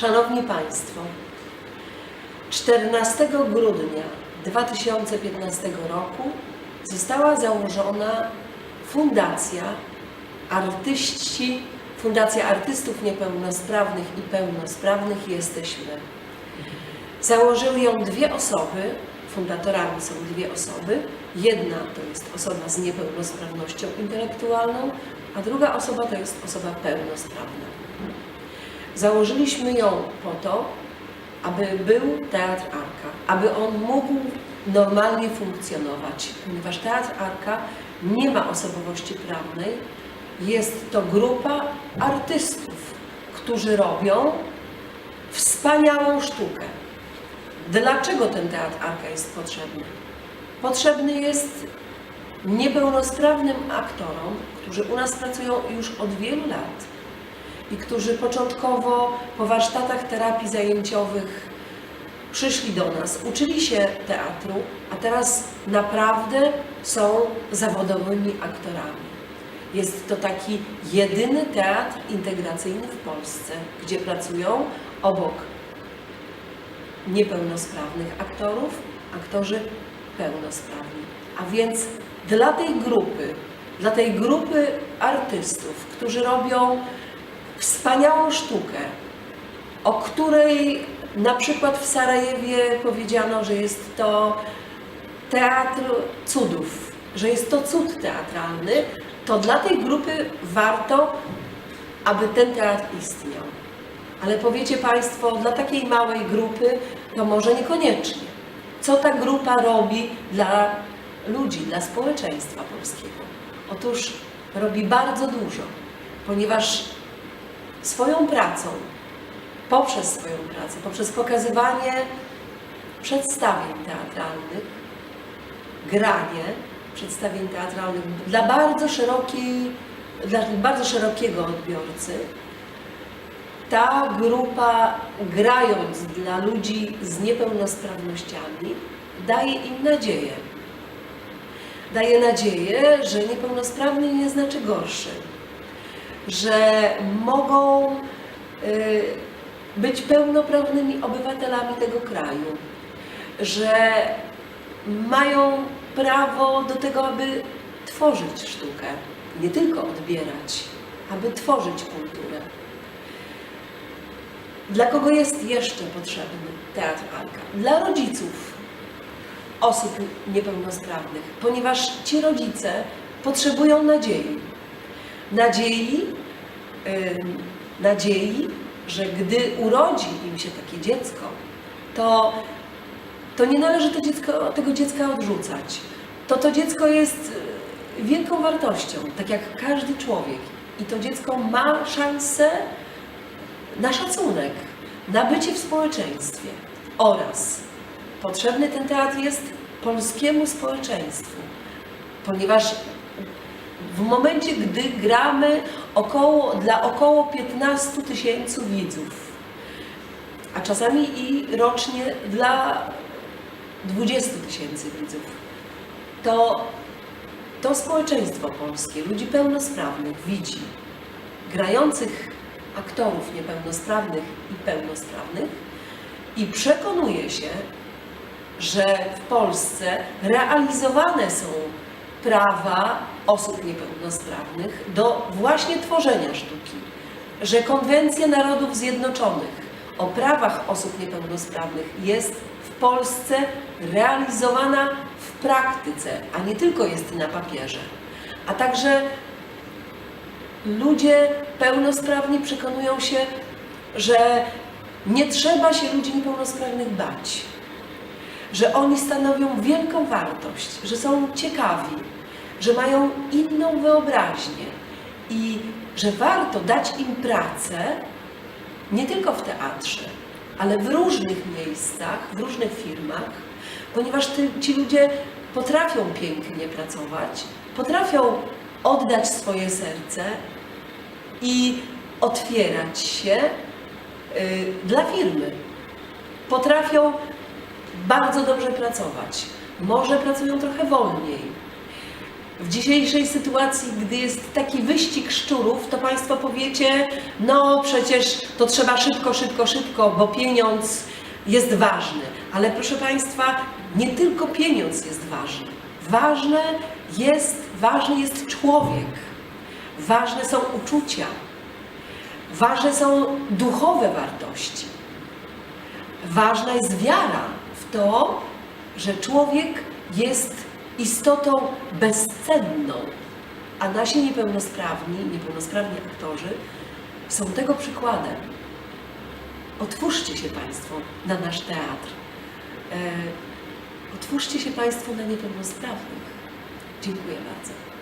Szanowni Państwo, 14 grudnia 2015 roku została założona Fundacja Artyści, Fundacja Artystów Niepełnosprawnych i Pełnosprawnych Jesteśmy. Założyły ją dwie osoby, fundatorami są dwie osoby. Jedna to jest osoba z niepełnosprawnością intelektualną, a druga osoba to jest osoba pełnosprawna. Założyliśmy ją po to, aby był Teatr Arka, aby on mógł normalnie funkcjonować, ponieważ Teatr Arka nie ma osobowości prawnej, jest to grupa artystów, którzy robią wspaniałą sztukę. Dlaczego ten Teatr Arka jest potrzebny? Potrzebny jest niepełnosprawnym aktorom, którzy u nas pracują już od wielu lat i którzy początkowo po warsztatach terapii zajęciowych przyszli do nas, uczyli się teatru, a teraz naprawdę są zawodowymi aktorami. Jest to taki jedyny teatr integracyjny w Polsce, gdzie pracują obok niepełnosprawnych aktorów, aktorzy pełnosprawni. A więc dla tej grupy, dla tej grupy artystów, którzy robią wspaniałą sztukę, o której na przykład w Sarajewie powiedziano, że jest to teatr cudów, że jest to cud teatralny, to dla tej grupy warto, aby ten teatr istniał. Ale powiecie Państwo, dla takiej małej grupy to może niekoniecznie. Co ta grupa robi dla ludzi, dla społeczeństwa polskiego? Otóż robi bardzo dużo, ponieważ swoją pracą, poprzez swoją pracę, poprzez pokazywanie przedstawień teatralnych, granie przedstawień teatralnych dla bardzo szerokiej, dla bardzo szerokiego odbiorcy, ta grupa, grając dla ludzi z niepełnosprawnościami, daje im nadzieję. Daje nadzieję, że niepełnosprawny nie znaczy gorszy, że mogą y, być pełnoprawnymi obywatelami tego kraju, że mają prawo do tego, aby tworzyć sztukę, nie tylko odbierać, aby tworzyć kulturę. Dla kogo jest jeszcze potrzebny Teatr Arka? Dla rodziców osób niepełnosprawnych, ponieważ ci rodzice potrzebują nadziei. Nadziei, nadziei, że gdy urodzi im się takie dziecko, to, to nie należy to dziecko, tego dziecka odrzucać. To to dziecko jest y, wielką wartością, tak jak każdy człowiek. I to dziecko ma szansę na szacunek, na bycie w społeczeństwie oraz potrzebny ten teatr jest polskiemu społeczeństwu, ponieważ w momencie, gdy gramy około, dla około 15 tysięcy widzów, a czasami i rocznie dla 20 tysięcy widzów, to to społeczeństwo polskie, ludzi pełnosprawnych widzi grających aktorów niepełnosprawnych i pełnosprawnych i przekonuje się, że w Polsce realizowane są prawa osób niepełnosprawnych do właśnie tworzenia sztuki, że Konwencja Narodów Zjednoczonych o prawach osób niepełnosprawnych jest w Polsce realizowana w praktyce, a nie tylko jest na papierze. A także ludzie pełnosprawni przekonują się, że nie trzeba się ludzi niepełnosprawnych bać, że oni stanowią wielką wartość, że są ciekawi, że mają inną wyobraźnię i że warto dać im pracę nie tylko w teatrze, ale w różnych miejscach, w różnych firmach, ponieważ ty, ci ludzie potrafią pięknie pracować, potrafią oddać swoje serce i otwierać się y, dla firmy. Potrafią bardzo dobrze pracować. Może pracują trochę wolniej, W dzisiejszej sytuacji, gdy jest taki wyścig szczurów, to Państwo powiecie, no przecież to trzeba szybko, szybko, szybko, bo pieniądz jest ważny. Ale proszę Państwa, nie tylko pieniądz jest ważny. Ważne jest, ważny jest człowiek. Ważne są uczucia. Ważne są duchowe wartości. Ważna jest wiara w to, że człowiek jest istotą bezcenną, a nasi niepełnosprawni, niepełnosprawni aktorzy są tego przykładem. Otwórzcie się Państwo na nasz teatr. E, otwórzcie się Państwo na niepełnosprawnych. Dziękuję bardzo.